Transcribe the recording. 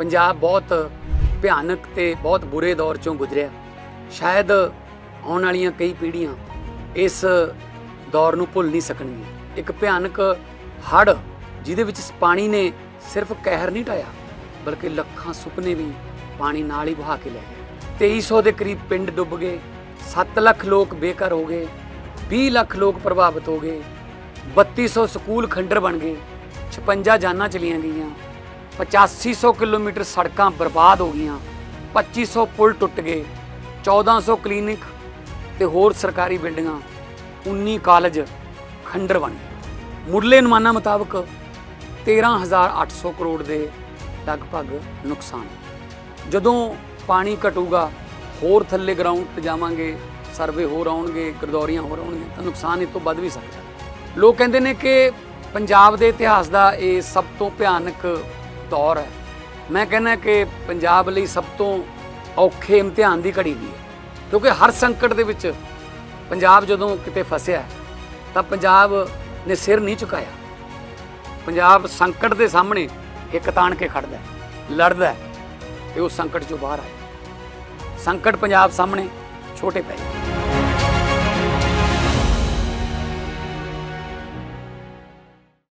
ਪੰਜਾਬ ਬਹੁਤ ਭਿਆਨਕ ਤੇ ਬਹੁਤ ਬੁਰੇ ਦੌਰ ਚੋਂ ਗੁਜ਼ਰਿਆ। ਸ਼ਾਇਦ ਆਉਣ ਵਾਲੀਆਂ ਕਈ ਪੀੜ੍ਹੀਆਂ ਇਸ ਦੌਰ ਨੂੰ ਭੁੱਲ ਨਹੀਂ ਸਕਣਗੀਆਂ। ਇੱਕ ਭਿਆਨਕ ਹੜ੍ਹ ਜਿਹਦੇ ਵਿੱਚ ਪਾਣੀ ਨੇ ਸਿਰਫ ਕਹਿਰ ਨਹੀਂ ਢਾਇਆ ਬਲਕਿ ਲੱਖਾਂ ਸੁਪਨੇ ਵੀ ਪਾਣੀ ਨਾਲ ਹੀ ਵਹਾ ਕੇ ਲੈ ਗਿਆ 2300 ਦੇ ਕਰੀਬ ਪਿੰਡ ਡੁੱਬ ਗਏ 7 ਲੱਖ ਲੋਕ ਬੇਘਰ ਹੋ ਗਏ 20 ਲੱਖ ਲੋਕ ਪ੍ਰਭਾਵਿਤ ਹੋ ਗਏ 3200 ਸਕੂਲ ਖੰਡਰ ਬਣ ਗਏ 56 ਜਾਨਾਂ ਚਲੀਆਂ ਗਈਆਂ 8500 ਕਿਲੋਮੀਟਰ ਸੜਕਾਂ ਬਰਬਾਦ ਹੋ ਗਈਆਂ। 2500 ਪੁਲ ਟੁੱਟ ਗਏ। 1400 ਕਲੀਨਿਕ ਤੇ ਹੋਰ ਸਰਕਾਰੀ ਬਿਲਡਿੰਗਾਂ। 19 ਕਾਲਜ ਖੰਡਰ ਬਣ ਗਏ। ਮੁੱਢਲੇ ਅਨੁਮਾਨਾਂ ਮੁਤਾਬਕ 13800 ਕਰੋੜ ਦੇ ਲਗਭਗ ਨੁਕਸਾਨ। ਜਦੋਂ ਪਾਣੀ ਘਟੂਗਾ, ਹੋਰ ਥੱਲੇ ਗਰਾਊਂਡ ਤੇ ਜਾਵਾਂਗੇ ਸਰਵੇ ਹੋਰ ਆਉਣਗੇ, ਗਰਦੌਰੀਆਂ ਹੋਰ ਆਉਣਗੀਆਂ, ਤਾਂ ਨੁਕਸਾਨ ਇਹ ਤੋਂ ਵੱਧ ਵੀ ਸਕਦਾ। ਲੋਕ ਕਹਿੰਦੇ ਨੇ ਕਿ ਪੰਜਾਬ ਦੇ ਇਤਿਹਾਸ ਦਾ ਇਹ ਸਭ ਤੋਂ ਭਿਆਨਕ ਦੌਰ ਹੈ। ਮੈਂ ਕਹਿੰਦਾ ਕਿ ਪੰਜਾਬ ਲਈ ਸਭ ਤੋਂ ਔਖੇ ਇਮਤਿਹਾਨ ਦੀ ਘੜੀ ਵੀ ਹੈ। ਕਿਉਂਕਿ ਹਰ ਸੰਕਟ ਦੇ ਵਿੱਚ ਪੰਜਾਬ ਜਦੋਂ ਕਿਤੇ ਫਸਿਆ ਤਾਂ ਪੰਜਾਬ ਨੇ ਸਿਰ ਨਹੀਂ ਝੁਕਾਇਆ। ਪੰਜਾਬ ਸੰਕਟ ਦੇ ਸਾਹਮਣੇ ਇੱਕ ਤਾਣ ਕੇ ਖੜਦਾ ਹੈ, ਲੜਦਾ ਹੈ ਤੇ ਉਹ ਸੰਕਟ ਚੋਂ ਬਾਹਰ ਆਇਆ ਸੰਕਟ ਪੰਜਾਬ ਸਾਹਮਣੇ ਛੋਟੇ ਪੈ ਜਾਂਦੇ